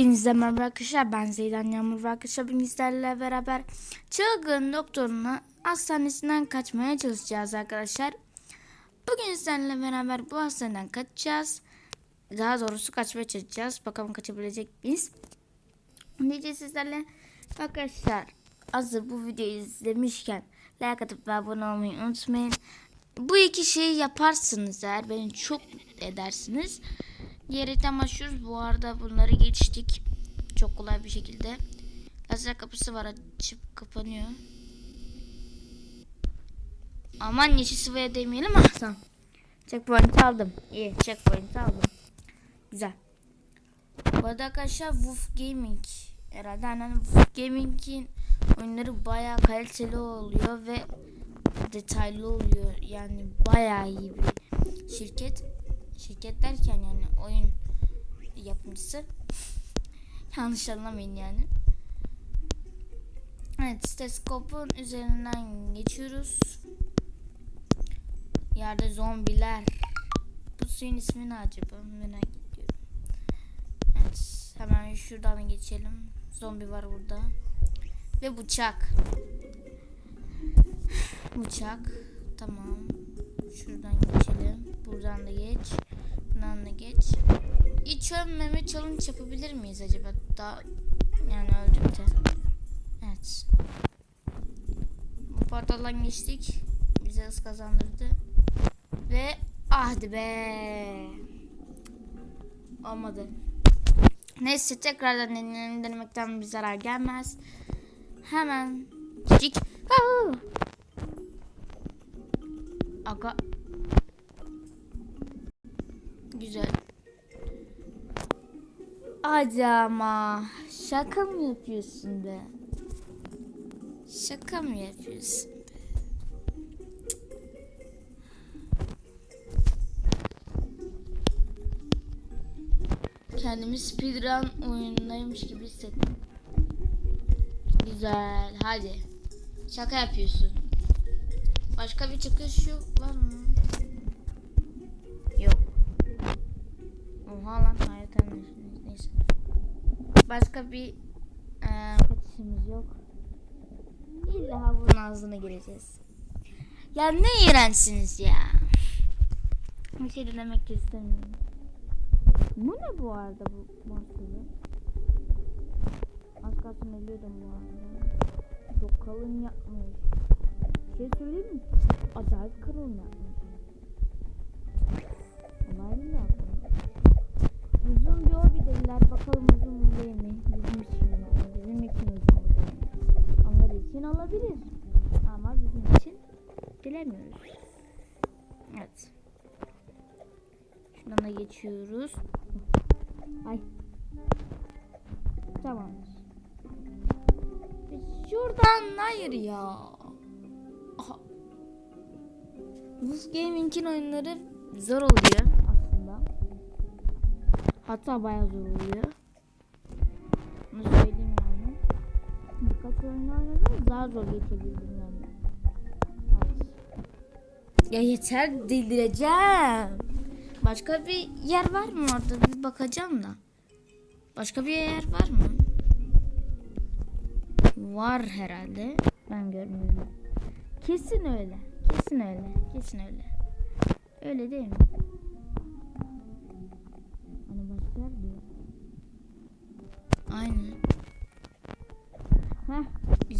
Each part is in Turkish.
Hepinize merhaba arkadaşlar ben Zeydan Yağmur ve arkadaşlar sizlerle beraber çılgın doktoruna hastanesinden kaçmaya çalışacağız arkadaşlar. Bugün sizlerle beraber bu hastaneden kaçacağız. Daha doğrusu kaçmaya çalışacağız. Bakalım kaçabilecek miyiz? Diyeceğiz sizlerle arkadaşlar hazır bu videoyu izlemişken like atıp ve abone olmayı unutmayın. Bu iki şeyi yaparsınız eğer beni çok edersiniz. Diğerinden başlıyoruz. Bu arada bunları geçtik. Çok kolay bir şekilde. Lazer kapısı var açıp kapanıyor. Aman yeşil sıvıya değmeyelim. Ah tamam. Checkpoint aldım. İyi checkpoint aldım. Güzel. Bu arada arkadaşlar Wolf Gaming herhalde hani Wolf Gaming'in oyunları bayağı kaliteli oluyor ve detaylı oluyor. Yani bayağı iyi bir şirket. Şirket derken yani oyun yapımcısı. Yanlış anlamayın yani. Evet stetoskopun üzerinden geçiyoruz. Yerde zombiler. Bu suyun ismi ne acaba? Merak ediyorum. Evet hemen şuradan geçelim. Zombi var burada. Ve bıçak. Bıçak. Tamam. Şuradan geçelim. Buradan da geç. Da geç. İç ölmeme challenge yapabilir miyiz acaba? Daha yani öldük de. Evet. Bu portaldan geçtik. Bize hız kazandırdı. Ve ahdi be. Olmadı. Neyse tekrardan deneyelim. Denemekten bir zarar gelmez. Hemen cik. Aga. Hadi ama. Şaka mı yapıyorsun be? Şaka mı yapıyorsun be? Kendimi speedrun oyunundaymış gibi hissettim. Güzel. Hadi. Şaka yapıyorsun. Başka bir çıkış yok var mı? Yok. Oha lan hayat neyse. Başka bir kaçışımız yok. İlla bunun ağzına gireceğiz. Ya ne iğrençsiniz ya. Bir şey de demek istemiyorum. Bu ne bu arada bu mahsulü? Az kalsın ölüyordum bu arada. Çok kalın yapmış. Bir şey söyleyeyim mi? Acayip kalın yapmış. Olay mı yapmış? Dediler. Bakalım uzun değil mi? Bizim için mi? Bizim için uzun? Onlar için olabilir. Ama bizim için bilemiyoruz. Evet. Şuradan da geçiyoruz. Ay. Tamamdır. Şuradan hayır ya. Aha. Rus Gaming'in oyunları zor oluyor. Hatta bayağı zor oluyor. Bunu söyleyeyim yani. Birkaç oyun oynadım daha zor geçebildim yani. Evet. Ya yeter delireceğim. Başka bir yer var mı orada? Bir bakacağım da. Başka bir yer var mı? Var herhalde. Ben görmüyorum. Kesin öyle. Kesin öyle. Kesin öyle. Öyle değil mi?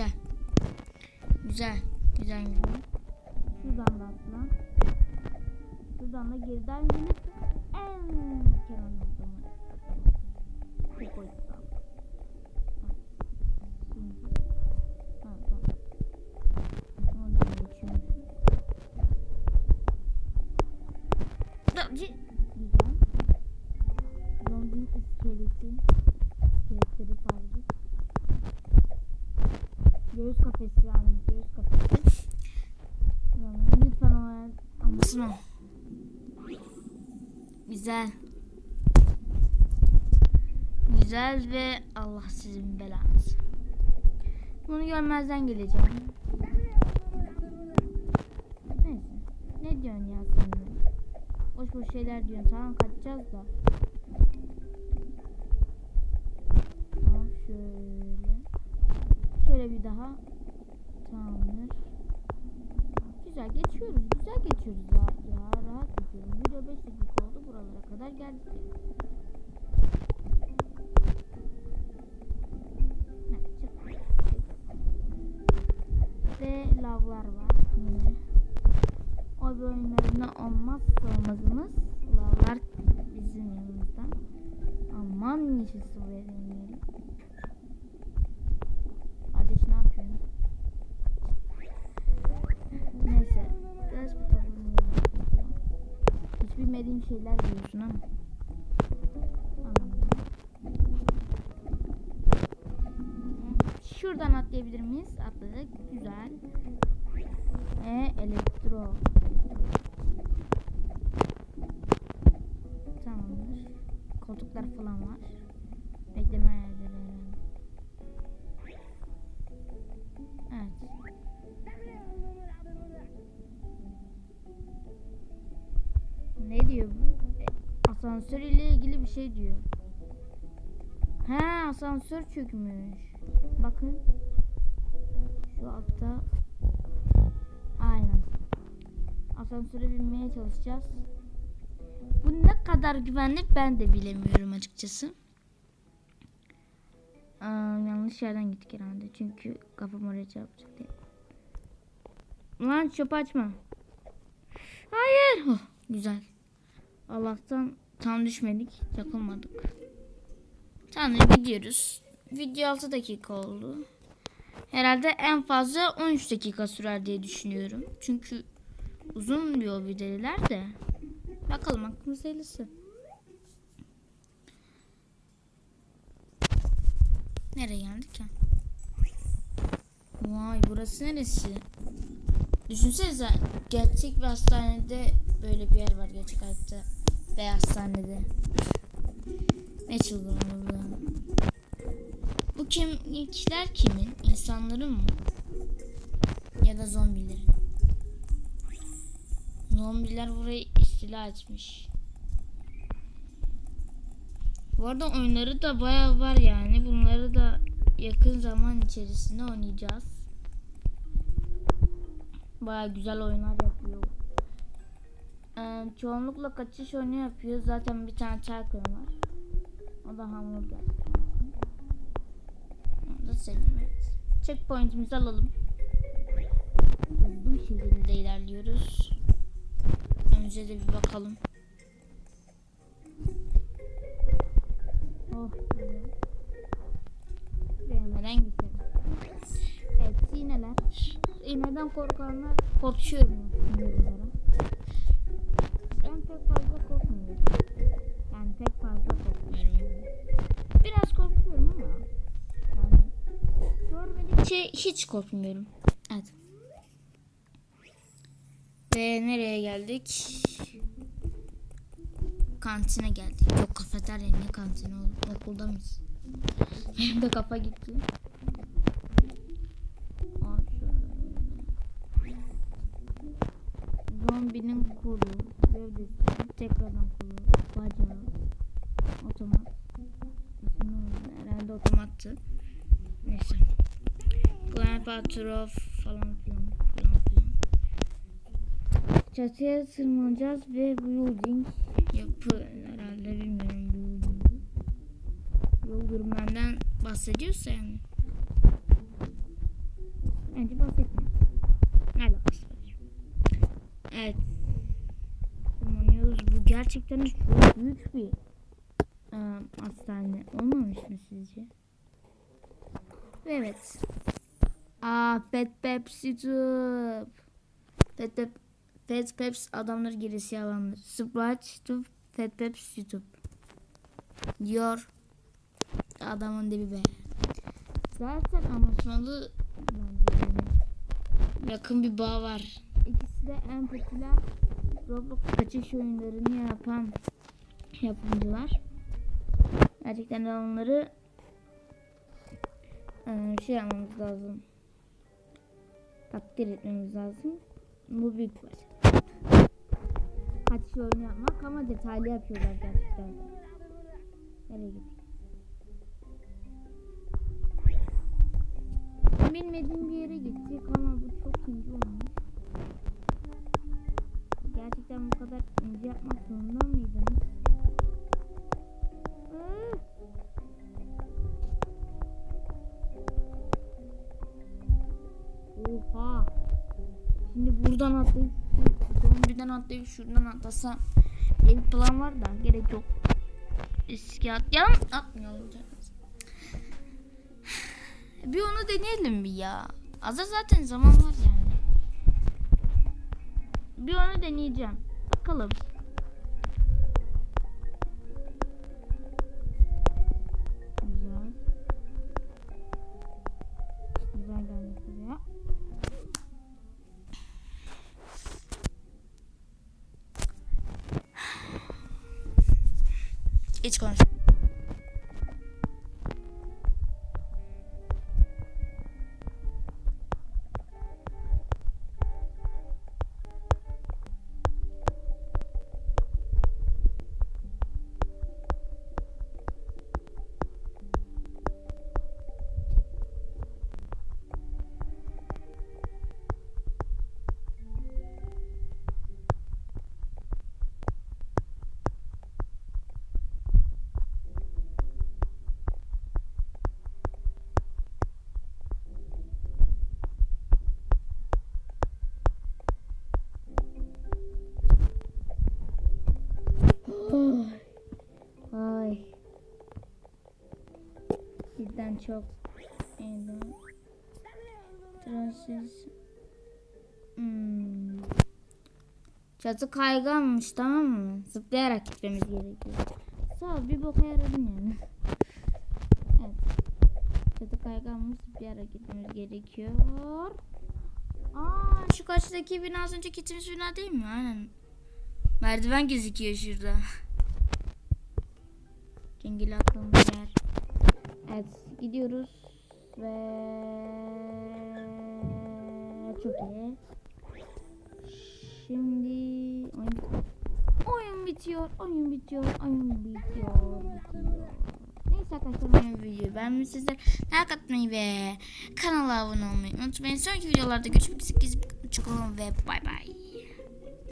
Güzel. Güzel. Güzel güzel. Şuradan da atla. Şuradan da geriden gelip en kenarına atlamak. Boyutlu. Ha, tamam. Oradan geçiyoruz. Güzel. Güzel ve Allah sizin belanız. Bunu görmezden geleceğim. Neyse. Ne diyorsun ya sen? Boş boş şeyler diyorsun. Tamam kaçacağız da. Tamam şöyle. Şöyle bir daha. Tamamdır. Güzel geçiyoruz. Güzel geçiyoruz. Lavlar var yine. O oyunlarında olmazsa olmazımız lavlar bizim yanımızda. Aman yeşil deneyelim. Ateş ne yapıyorsun? Neyse. Biraz bir tavuğum Hiç bilmediğim şeyler diyorsun ama. Şuradan atlayabilir miyiz? Atladık. Güzel. E elektro. Tamamdır. Koltuklar falan var. Bekleme ayarları. Evet. Ne diyor bu? E, Asansör ile ilgili bir şey diyor. He asansör çökmüş. Bakın. Şu altta. Asansöre binmeye çalışacağız. Bu ne kadar güvenli ben de bilemiyorum açıkçası. Aa, yanlış yerden gittik herhalde. Çünkü kafam oraya çarpacak diye. Lan çöp açma. Hayır. Oh, güzel. Allah'tan tam düşmedik. Takılmadık. Tamam gidiyoruz. Video 6 dakika oldu. Herhalde en fazla 13 dakika sürer diye düşünüyorum. Çünkü uzun diyor videolar de. Bakalım aklımız hayırlısı. Nereye geldik ya? Vay burası neresi? Düşünsenize gerçek bir hastanede böyle bir yer var gerçek hayatta. Ve hastanede. Ne çılgın oldu. Bu kimlikler kimin? İnsanların mı? Ya da zombilerin? Zombiler burayı istila etmiş. Bu arada oyunları da bayağı var yani. Bunları da yakın zaman içerisinde oynayacağız. Bayağı güzel oyunlar yapıyor. Ee, çoğunlukla kaçış oyunu yapıyor. Zaten bir tane Tarkan var. O da hamburger. Onu da evet. Checkpoint'imizi alalım. Hızlı bir şekilde ilerliyoruz. Önce de bir bakalım. Oh. Değmeden gidelim. Evet iğneler. İğneden korkanlar korkuyorum yorumlara. Ben pek fazla korkmuyorum. Yani pek fazla korkmuyorum. Biraz korkuyorum ama yani görmedikçe hiç korkmuyorum. Evet. Ve nereye geldik? Kantine geldik. Yok kafeterya ne kantini oğlum? Okulda mıyız? Benim de kafa gitti. Zombinin kolu, gövdesi, tekrardan kolu, bacağı, otomat. Herhalde otomattı. Neyse. Glen Patrol Çatıya tırmanacağız ve building yapı herhalde bilmiyorum building. Durumlarından bahsediyorsa yani. Bence bahsetmiyor. Ne alakası var? Evet. Tırmanıyoruz. Bu gerçekten çok büyük bir e, hastane. Olmamış mı sizce? Evet. Aa, Pet Pepsi Tube. Pet Pep Pet Peps adamları gerisi yalandır. Sprite Tube Pet Pepsi Tube. Diyor adamın dibi be. Zaten anlatmalı yakın bir bağ var. İkisi de en popüler Roblox kaçış oyunlarını yapan yapımcılar. Gerçekten de onları eee, şey yapmamız lazım. Takdir etmemiz lazım. Bu büyük başarı. Ama detaylı yapıyorlar gerçekten. Nereye gittik? Bilmediğim bir yere gittik ama bu çok ince olmuş. Gerçekten bu kadar ince yapmak zorunda mıydınız? Oha. Şimdi buradan atlayıp zombiden atlayıp şuradan atlasam bir plan var da gerek yok. Eski atlayalım atmayalım canım. Bir onu deneyelim bir ya. Azar zaten zaman var yani. Bir onu deneyeceğim. Bakalım. Hiç çok iyiydi. Transiz. Hmm. Çatı kayganmış tamam mı? Zıplayarak gitmemiz gerekiyor. Sağ ol bir boka yaradın yani. evet. Çatı kayganmış zıplayarak gitmemiz gerekiyor. Aa şu karşıdaki bina az önce gittiğimiz bina değil mi? Aynen. Merdiven gözüküyor şurada. Cengil aklımda yer. Evet gidiyoruz ve çok iyi. Şimdi oyun. Oyun bitiyor, oyun bitiyor, oyun bitiyor. Neyse arkadaşlar oyun videoyu beğenmişsinizdir. Like atmayı ve kanala abone olmayı unutmayın. Sonraki videolarda görüşmek üzere. Çıkalım ve bay bay.